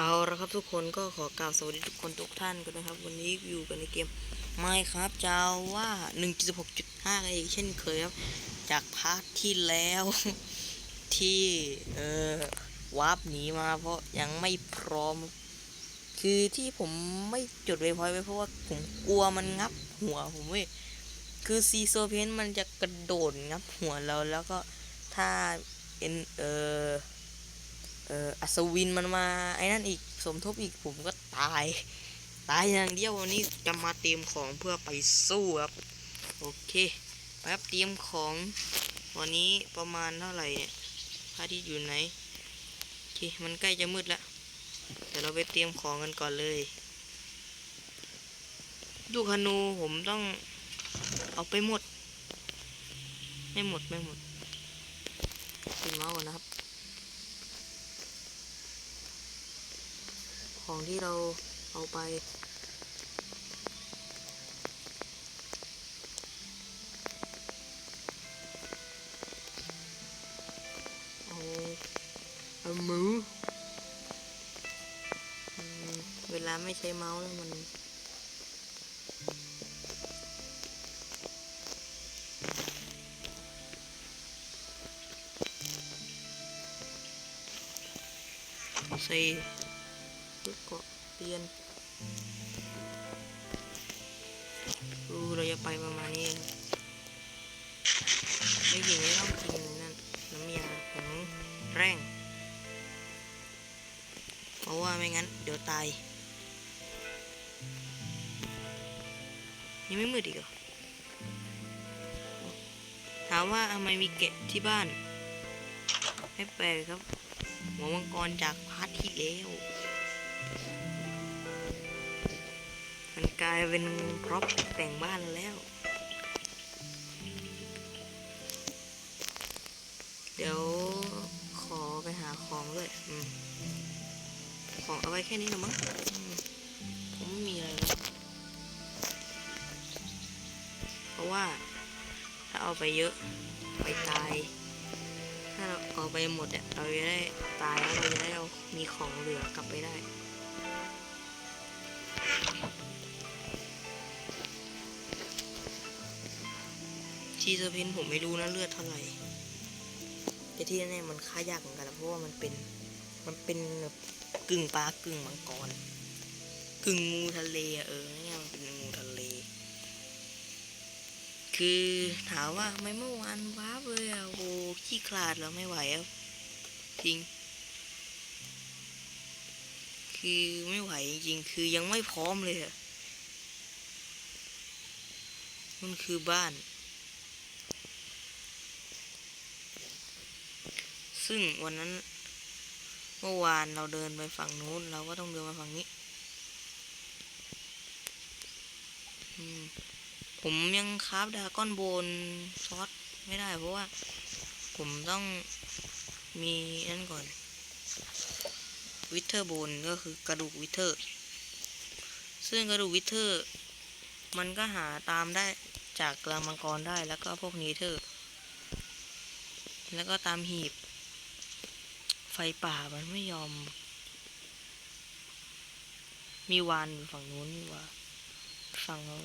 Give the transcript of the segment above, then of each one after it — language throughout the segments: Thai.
เอาละครับทุกคนก็ขอกล่าวสวัสดีทุกคนทุกท่านกันนะครับ วันนี้อยู่กันในเกมไม่ครับจาว่า1.6.5กันอีกเช่นเคยครับ จากพาร์ทที่แล้ว ที่เออวาร์ปหนีมาเพราะยังไม่พร้อม คือที่ผมไม่จดไว้พอยไว้เพราะว่าผมกลัวมันงับหัวผมเว้ยคือซีโซเพนมันจะกระโดดงับหัวเราแล้วก็ถ้าเอ็นเออ เอออัศวินมันมาไอ้นั่นอีกสมทบอีกผมก็ตาย ตายอย่างเดียววันนี้จะมาเตรียมของเพื่อไปสู้ครับ โอเคไปครับเตรียมของวันนี้ประมาณเท่าไหร่เนี่ยพระอาทิตย์อยู่ไหนโอเคมันใกล้จะมืดแล้วเดี๋ยวเราไปเตรียมของกันก่อนเลยลูกธนูผมต้องเอาไปหมด ไม่หมดไม่หมดปิดเมาส์ก่อนนะครับ ของที่เราเอาไป เอาเอามือเวลาไม่ใช้เมาส์แล้วมันใส่ รียนดูเราจะไปประมาณนี้เองไม่ถึงไม่ต้องกินนั่นน้ำยาของแร่ง เพราะว่าไม่งั้น เดี๋ยวตาย ยังไม่มืดอีกเหรอ ถามว่าทำไมมีแกะที่บ้าน ไม่แปลกครับ หัวมังกรจากพาร์ทที่แล้ว มันกลายเป็นพร็อพแต่งบ้านแล้ว เดี๋ยวขอไปหาของด้วยอของเอาไว้แค่นี้หรอมั้งผมไม่มีอะไรแล้วเพราะว่า ถ้าเอาไปเยอะไปตาย ถ้าเราเอาไปหมดเนี่ยเราจะได้ตายแล้วเราจะได้เอามีของเหลือกลับไปได้ ชีสเพนผมไม่รู้นะเลือดเท่าไหร่แต่ที่แน่มันฆ่ายากเหมือนกันนะเพราะว่ามันเป็นมันเป็นแบบกึ่งปลากึ่งมังกร กึ่งงูทะเลเออเนี่ยมันเป็นงูทะเล คือถามว่าทำไมเมื่อวานว้าเลยอะโอ้ขี้ขลาดแล้วไม่ไหวอะจริง คือไม่ไหวจริงคือยังไม่พร้อมเลยอะมันคือบ้าน ซึ่งวันนั้นเมื่อวานเราเดินไปฝั่งนู้น เราก็ต้องเดินมาฝั่งนี้ ผมยังคราฟดาก้อนโบนซอสไม่ได้เพราะว่า ผมต้องมีนั่นก่อน วิเทอร์โบนก็คือกระดูกวิเทอร์ ซึ่งกระดูกวิเทอร์ มันก็หาตามได้จากกลางมังกรได้แล้วก็พวกนีเทอร์ แล้วก็ตามหีบ ฟป่ามันไม่ยอม มีวานฝั่งนู้นนี่ว่าฝั่งเรา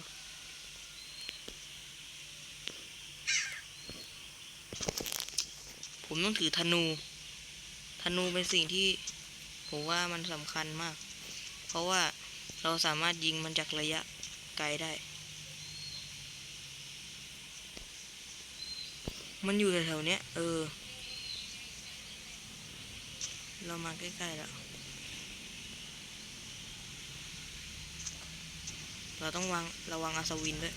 ผมต้องถือธนู ธนูเป็นสิ่งที่ผมว่ามันสำคัญมาก เพราะว่าเราสามารถยิงมันจากระยะไกลได้ มันอยู่แถวๆนี้เออ เรามาใกล้ๆแล้ว เราต้องวางระวังอัศวินด้วย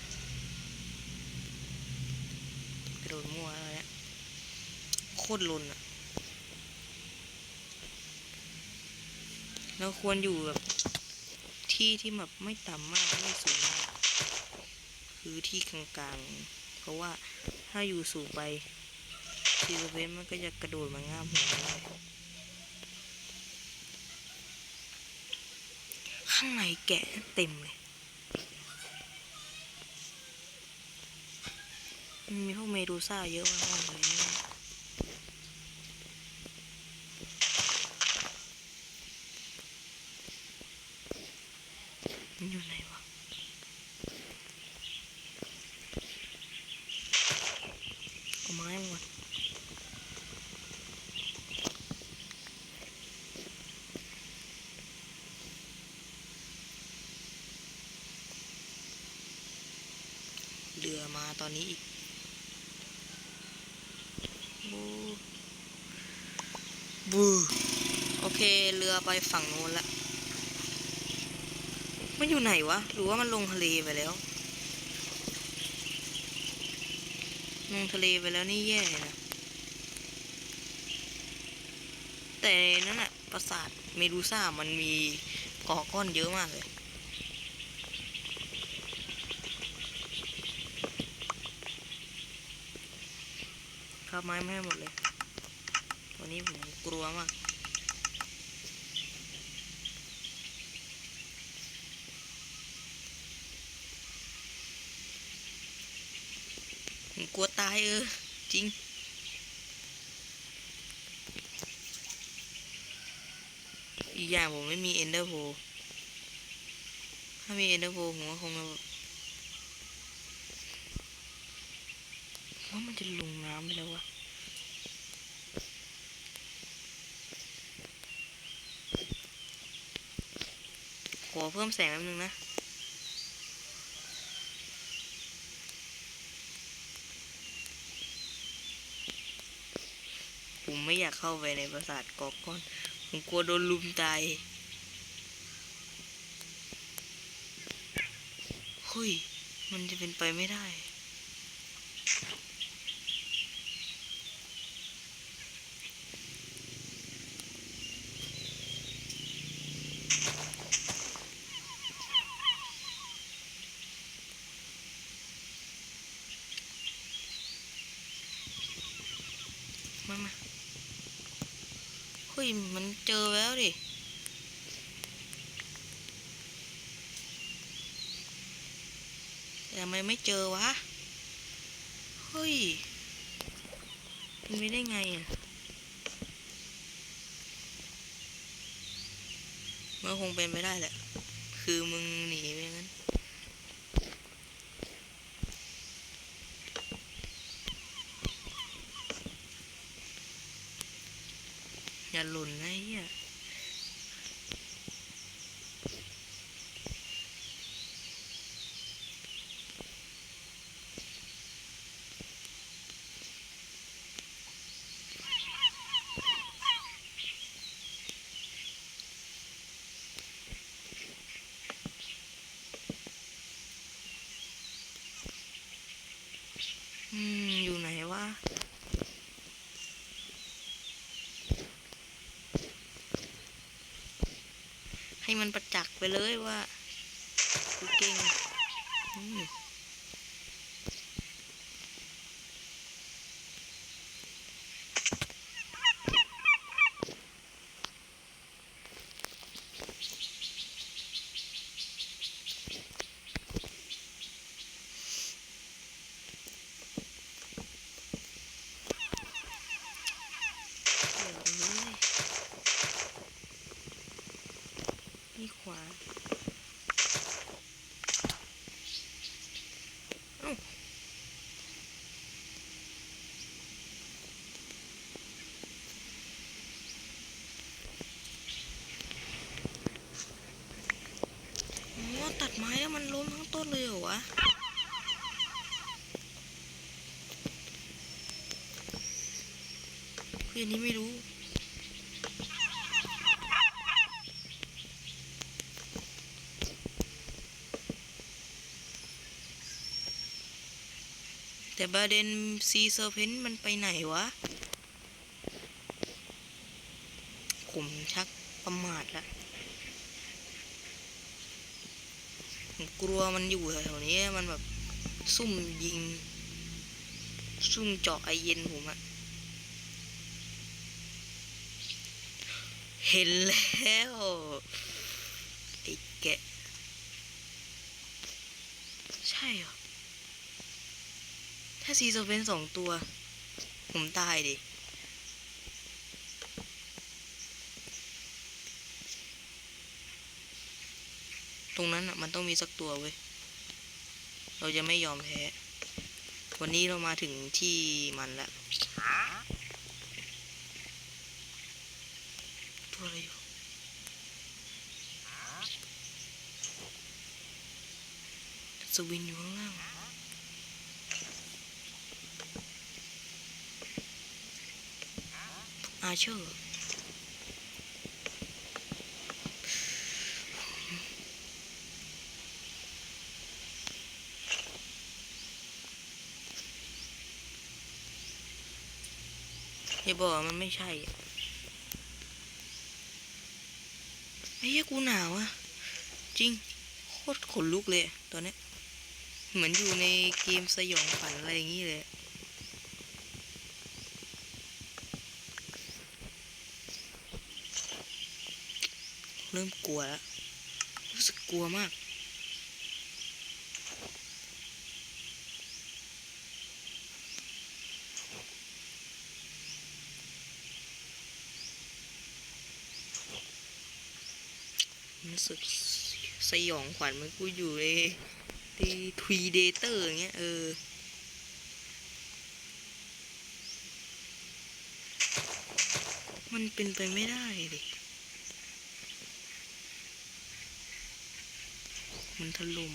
กระโดดมั่วอะไรเนี่ยโคตรลนอะเราควรอยู่แบบที่ที่แบบไม่ต่ำมากไม่สูงมากคือที่กลางๆ เพราะว่าถ้าอยู่สูงไปซีโรเพนมันก็จะกระโดดมาง่ามหัวเราได้ ข้างในแกะเต็มเลย มีพวกเมดูซ่าเยอะมากเลยเนี่ย มันอยู่ไหนวะ เอาไม้มาก่อน เรือมาตอนนี้อีกบูบูโอเค เรือไปฝั่งโน้นละมันอยู่ไหนวะ หรือว่ามันลงทะเลไปแล้ว ลงทะเลไปแล้วนี่แย่นะ แต่นั่นแหละปราสาทเมดูซ่ามันมีเกาะก้อนเยอะมากเลย รับไม้ไม่ให้หมดเลยวันนี้ผมกลัวมากผมกลัวตายเออ จริงอีกอย่างผมไม่มีเอนเดอร์โพถ้ามีเอนเดอร์โพผมก็คงแบบว่ามัน จะลงน้ำไปแล้ววะขอเพิ่มแสงแป๊บนึงนะผมไม่อยากเข้าไปในปราสาทกอกก้อน ผมกลัวโดนลุมตาย เฮ้ย มันจะเป็นไปไม่ได้ มามาเฮ้ยมันเจอแล้วดิแต่ทำไมไม่เจอวะ เฮ้ยเป็นไปได้ไงอะมันคงเป็นไปได้แหละ คือมึงหนีไปงั้น อย่าหล่นนะไอ้เฮียอืม อยู่ไหนวะ ให้มันประจักษ์ไปเลยว่ากูเก่งอืมเดี๋ยวเลยนี่ขวา เอ้าโอ้ตัด ไม้แล้วมันล้มทั้งต้นเลยเหรอวะคืออันนี้ไม่รู้แต่บาเดนซีเซอร์เพนมันไปไหนวะ ผมชักประมาทละ ผมกลัวมันอยู่แถวๆนี้มันแบบซุ่มยิง ซุ่มเจาะไอเย็นผมอะเห็นแล้วไอ้แกะ ใช่เหรอ ถ้าซีโซเป็นสองตัว ผมตายดิ ตรงนั้นอะมันต้องมีสักตัวเว้ย เราจะไม่ยอมแพ้ วันนี้เรามาถึงที่มันแล้ว ตัวอะไรอยู่สวินอยู่ข้างล่างอาเชอร์ บอกว่ามันไม่ใช่ไอ้เหี้ยกูหนาวอะจริง โคตรขนลุกเลยตอนนี้เหมือนอยู่ในเกมสยองขวัญอะไรอย่างงี้เลยเริ่มกลัวแล้วรู้สึกกลัวมาก รู้สึกสยองขวัญมันกูอยู่ในในทวีเดเตอร์อย่างเงี้ยเออมันเป็นไปไม่ได้ดิมันถล่ม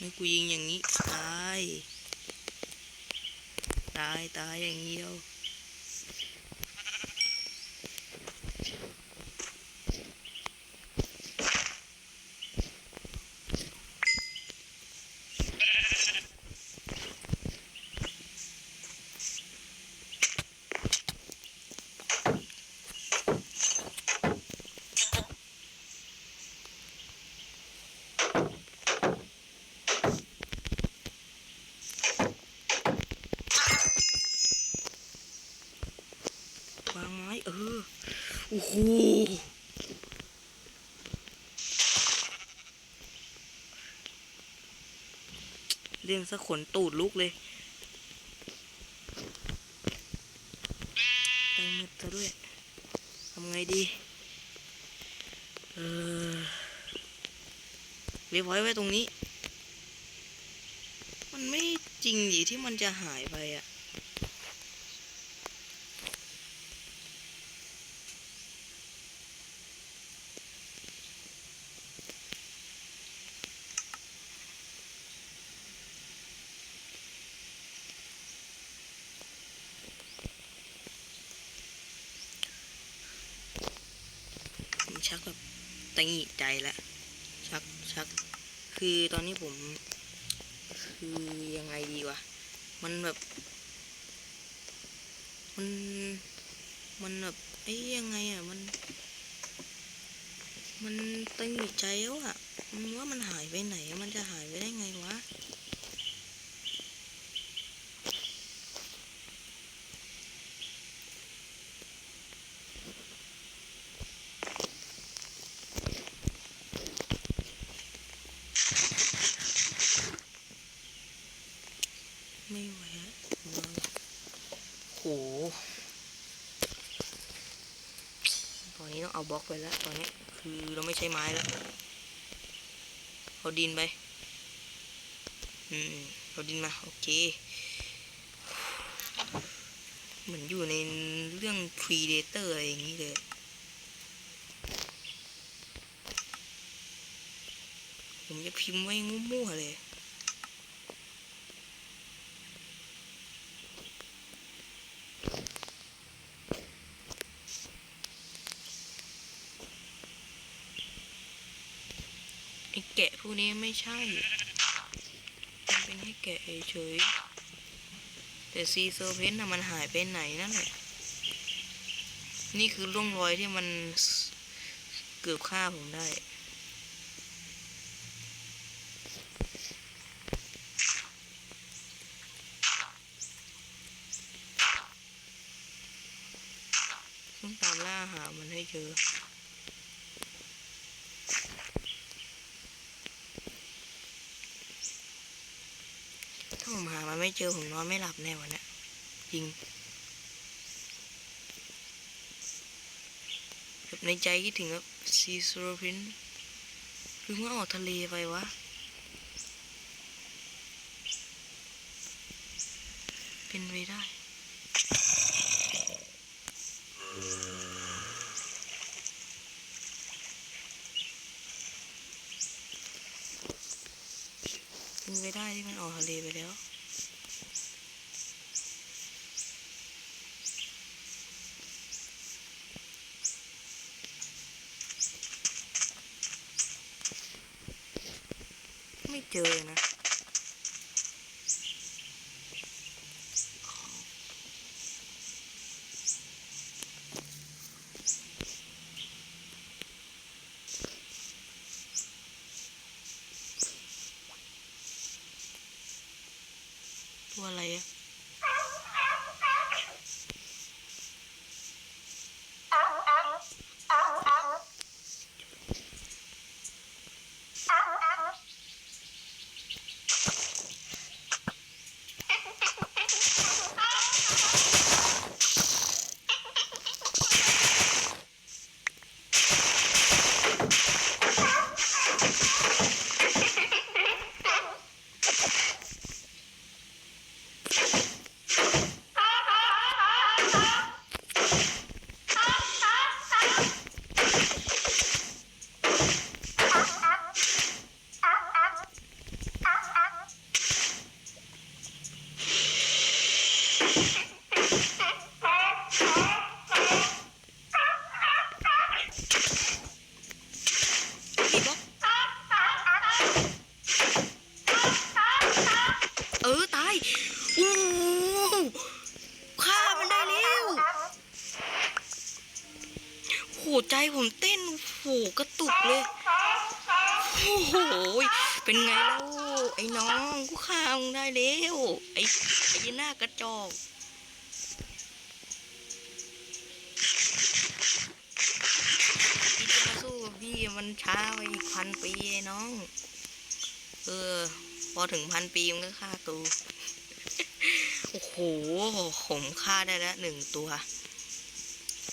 นี่กูยิงอย่างนี้ ตาย ตาย ตายอย่างนี้แล้ว วางไม้เออ โอ้โหเรียงสะขนตูดลุกเลยไตมืดซะด้วย ทำไงดี เออเรียบร้อยไว้ตรงนี้ มันไม่จริงดิที่มันจะหายไปอะ ชักแบบตังหิใจแล้วชักชัก คือตอนนี้ผม คือยังไงดีวะ มันแบบ มัน มันแบบเอ้ยังไงอะ มัน มันตังหงิใจแล้วอะว่ามันหายไปไหน มันจะหายไปได้ไงวะ ไม่ไหวแล้วโห ตอนนี้ต้อง เอาบล็อกไปแล้วตอนนี้ คือเราไม่ใช้ไม้แล้วเอาดินไป อืมเอาดินมา โอเค เหมือนอยู่ในเรื่อง Predator อะไรอย่างนี้เลยผมจะพิมพ์ไว้มั่วเลย แกะพวกนี้ไม่ใช่ มันเป็นให้แกะเฉยๆแต่ซีเซอร์เพนต์น่ะมันหายไปไหนนั่นแหละ นี่คือร่องรอยที่มันเกือบฆ่าผมได้ต้องตามล่าหามันให้เจอ ถ้าผมหามัน ไม่เจอผมนอนไม่หลับแน่วันนี้ยจริงแบบในใจคิดถึงแบบซีซโรพินหรือว่าออกทะเลไปวะเป็นไปได้เป็นไปได้ที่มันออกทะเลไปแล้ว เจอนะตัวอะไรอะบีบล็อกเออ ตาย โอ้โหฆ่ามันได้แล้ว โห ใจผมเต้นโหกระตุกเลยโอ้โหเป็นไงแล้วไอ้น้องกูฆ่ามึงได้แล้วไอ้ไอ้หน้ากระจอกพี่จะมาสู้กับพี่มันช้าไปอีกพันปีไอ้น้อง เออ พอถึงพันปีมันก็ฆ่ากูโอ้โหผมฆ่าได้แล้วหนึ่งตัว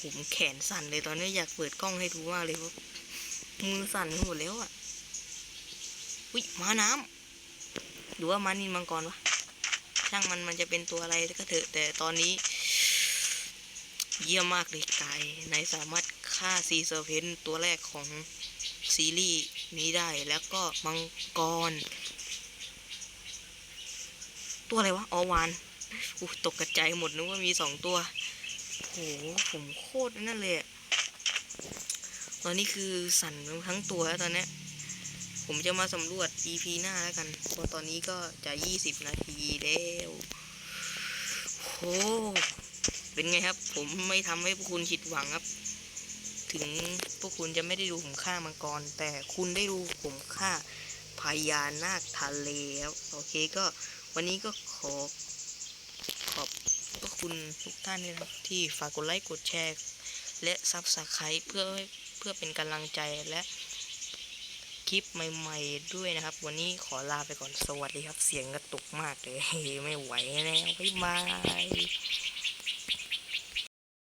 ผมแขนสั่นเลยตอนนี้อยากเปิดกล้องให้ดูมากเลยเพราะมือสั่นหมดแล้วอะอุ้ยมาน้ำหรือว่ามานินมังกรวะช่างมันมันจะเป็นตัวอะไรก็เถอะ แต่ตอนนี้ เยี่ยมมากเลยกายนายสามารถฆ่าซีเซอร์เพนตัวแรกของซีรีส์นี้ได้แล้วก็มังกร ตัวอะไรวะออวานอู้ตกกระจายหมดนึกว่ามีสองตัว โหผมโคตรนั่นเลยอะตอนนี้คือสั่นทั้งตัวแล้วตอนนี้ผมจะมาสำรวจ EP หน้าแล้วกันเพราะตอนนี้ก็จะ 20 นาทีแล้วโหเป็นไงครับ ผมไม่ทำให้พวกคุณผิดหวังครับ ถึงพวกคุณจะไม่ได้ดูผมฆ่ามังกร แต่คุณได้ดูผมฆ่าพญานาคทะเลครับโอเคก็วันนี้ก็ขอ คุณทุกท่านด้วยนะครับที่ฝากกดไลค์กดแชร์ และซับสไครต์เพื่อเพื่อเป็นกำลังใจและคลิปใหม่ ๆ ด้วยนะครับ วันนี้ขอลาไปก่อนสวัสดีครับ เสียงกระตุกมากเลยไม่ไหวแล้วบ๊ายบาย